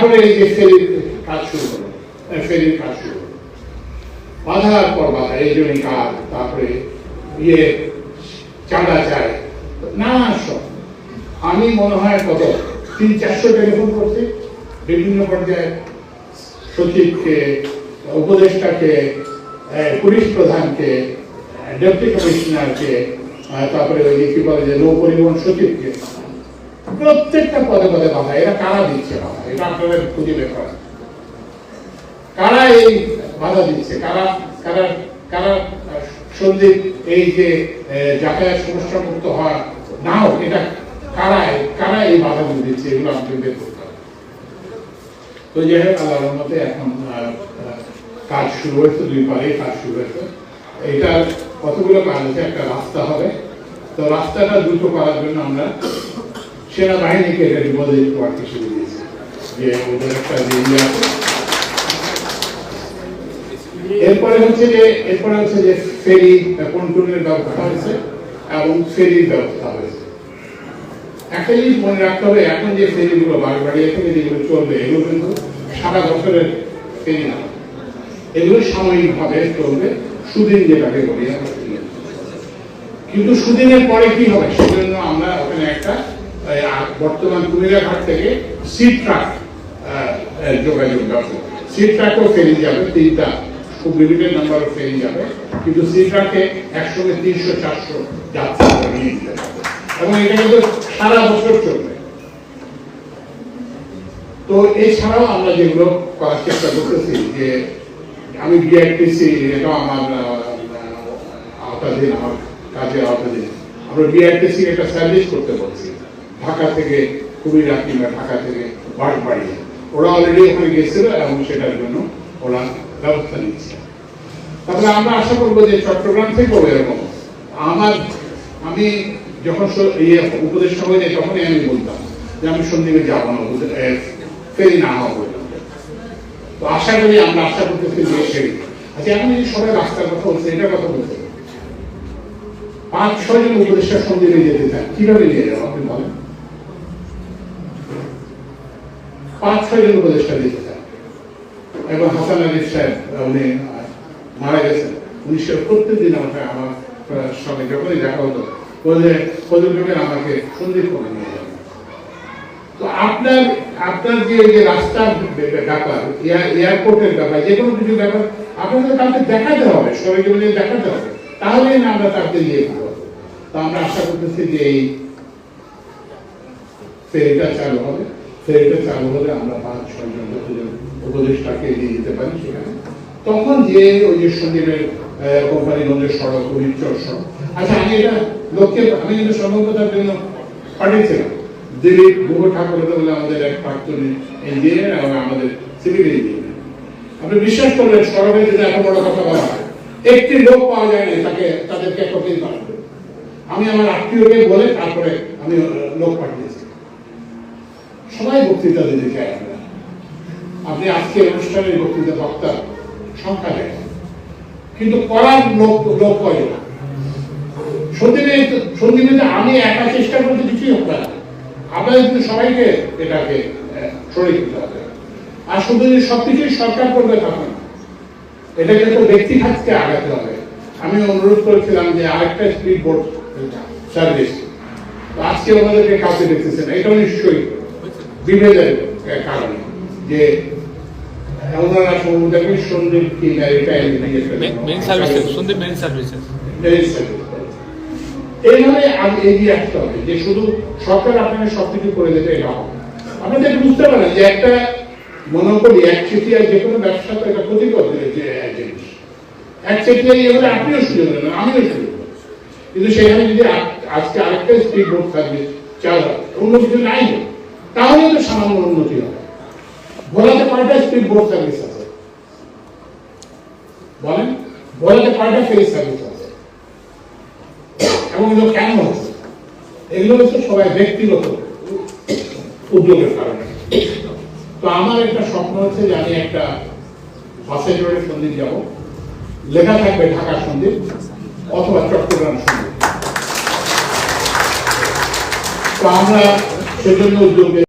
তারপরে এই যে ফেরির কাজ শুরু হলো ফেরির কাজ শুরু হলো। বাধার পর বাধা, এই জন্য কাজ, তারপরে ইয়ে চাঁদা চায় না সব। আমি মনে হয় কত, তিন, চারশো টেলিফোন করছি, বিভিন্ন পর্যায়ে সচিবকে, উপদেষ্টাকে পুলিশ প্রধানকে ডেপুটি কমিশনারকে তারপরে ওই কি বলে যে নৌ পরিবহন সচিবকে প্রত্যেকটা পদে পদে বাধা এরা কারা দিচ্ছে বাধা? এটা আপনাদের খুঁজে বের করা কারা এই বাধা দিচ্ছে? কারা কারা কারা সন্দীপ, এই যে যাতায়াত সমস্যা মুক্ত হওয়া নাও, এটা কারা কারা এই বাধাগুলো দিচ্ছে? এগুলো আমাদের বের করতে তো যাই হোক, আল্লাহর রহমতে এখন কাজ শুরু হয়েছে, দুই পারে কাজ শুরু হয়েছে। এটার কতগুলো কাজ আছে? একটা রাস্তা হবে। তো রাস্তাটা দ্রুত করার জন্য আমরা সেনাবাহিনীকে এটা ডিপোজিট ওয়ার্ক হিসেবে দিয়েছি। যে ওদের রাখতে হবে, এখন যে ফেরিগুলো বারবাড়িয়া থেকে যেগুলো চলবে, এগুলো কিন্তু সারা বছরের ফেরি না। এগুলো সাময়িকভাবে চলবে, সুদিন যেটাকে বলি কিন্তু সুদিনের পরে কি হবে? সেজন্য আমরা ওখানে একটা বর্তমান থেকে যোগাযোগ ট্রাকও ফেরি যাবে, তিনটা খুব লিমিটেড ফেরি যাবে। কিন্তু একসঙ্গে তিনশো, চারশো নিয়ে যেতে এবং এটা কিন্তু সারা বছর চলবে। তো এছাড়াও আমরা যেগুলো করার চেষ্টা করতেছি, যে আমি বিআইটিসি এটাও আমার আওতাধীন, আমার কাজের আওতাধীন। আমরা বিআইটিসি একটা সার্ভিস করতে বলছি। ঢাকা থেকে কুমিল্লা কিংবা ঢাকা থেকে বাড়ি ওরা অলরেডি ওখানে গেছিল এবং সেটার জন্য ওরা ব্যবস্থা নিচ্ছে। তাহলে আমরা আশা করব যে চট্টগ্রাম থেকেও এরকম। আমার, আমি যখন ইয়ে উপদেশ সভায় যাই তখনই আমি বলতাম যে আমি সন্দীপে যাব না ফেরি না হওয়া পর্যন্ত। তো আশা করি, আমরা আশা করতেছি যে ফেরি আচ্ছা এখন এই সবাই রাস্তার কথা বলছে এটা কথা বলতে পাঁচ, ছয় জন উপদেষ্টা সন্দীপে যেতে চান কীভাবে নিয়ে যাব, আপনি বলেন? পাঁচ ছয় জন উপদেষ্টা যেতে চান এবং হাসান আলী সাহেব উনি মারা গেছেন। উনি সে প্রত্যেকদিন আমাকে আমার সঙ্গে যখনই দেখা হতো বলে ফজলুকের আমাকে সন্দীপ করে নিয়ে যাবেন তো আপনার আপনার যে যে রাস্তার ব্যাপার এয়ারপোর্টের ব্যাপার, যে কোনো কিছু ব্যাপার আপনাদের তাকে দেখাতে হবে, সবাইকে মিলে দেখাতে হবে। তাহলেই না আমরা তাকে ইয়ে করব তো আমরা আশা করতেছি যে এই ফেরিটা চালু হবে। ফেরিটা চালু হলে আমরা পাঁচ, ছয় জন যতজন উপদেষ্টাকে নিয়ে যেতে পারি সেখানে। তখন যে ওই যে সন্দীপের কোম্পানিগঞ্জের সড়ক উচ্চর সড়ক। আচ্ছা আমি এটা লক্ষ্যে আমি কিন্তু সম্ভবতার জন্য পাঠিয়েছিলাম। দিলীপ গুহ ঠাকুর আমাদের এক প্রাক্তন ইঞ্জিনিয়ার এবং আমাদের সিভিল ইঞ্জিনিয়ার আপনি বিশ্বাস করলেন, সড়কে যদি এত বড় কথা বলা হয়। একটি লোক পাওয়া যায়নি তাকে, তাদেরকে করা হবে। আমি আমার আত্মীয়কে বলে তারপরে আমি লোক পাঠিয়েছি। সবাই বক্তৃতা দিতে চায় আমরা। আপনি আজকে অনুষ্ঠানের বক্তৃতা বক্তা, সংখ্যা দেয় কিন্তু করার লোক লোক করে না। সন্দীপে সন্দীপে আমি একা চেষ্টা করতে কিছুই হোক না। আপনাদের কিন্তু সবাইকে এটাকে সরিয়ে দিতে হবে। আর শুধু যদি সবকিছুই সরকার করবে তখন। না। এটাকে তো ব্যক্তি খাতকে আগাতে হবে। আমি অনুরোধ করেছিলাম যে আরেকটা স্পিড বোর্ড সার্ভিস। আজকে ওনাদেরকে কাউকে দেখতেছেন এটা নিশ্চয়ই। বিভেদের কারণে যে ওনারা সম্ভবত সন্দীপ কি maritime men services Sandwip men services এইভাবে আমি এগিয়ে আসতে হবে যে শুধু সরকার আপনাকে সবকিছু করে দেবে এটা হবে আপনাদের বুঝতে পারেন যে একটা এক চেটিয়া যে কোনো ব্যবসা তো এটা ক্ষতিকর যে জিনিস। এক চেটিয়া আপনিও সুযোগ নেবেন আমিও সুযোগ কিন্তু সেখানে যদি আজকে আরেকটা স্পিড বোর্ড থাকবে চাল অন্য কিছু নাই তাহলে তো সামান্য উন্নতি হবে। ভোলাতে কয়টা স্পিড বোর্ড সার্ভিস আছে বলেন ভোলাতে কয়টা ফেরি সার্ভিস আছে এবং এগুলো কেন হচ্ছে? এগুলো হচ্ছে সবাই ব্যক্তিগত উদ্যোগের কারণে। তো আমার একটা স্বপ্ন হচ্ছে যে আমি একটা বাসে চড়ে সন্দীপ যাব। লেখা থাকবে ঢাকা সন্দীপ অথবা চট্টগ্রাম সন্দীপ তো আমরা সেজন্য উদ্যোগ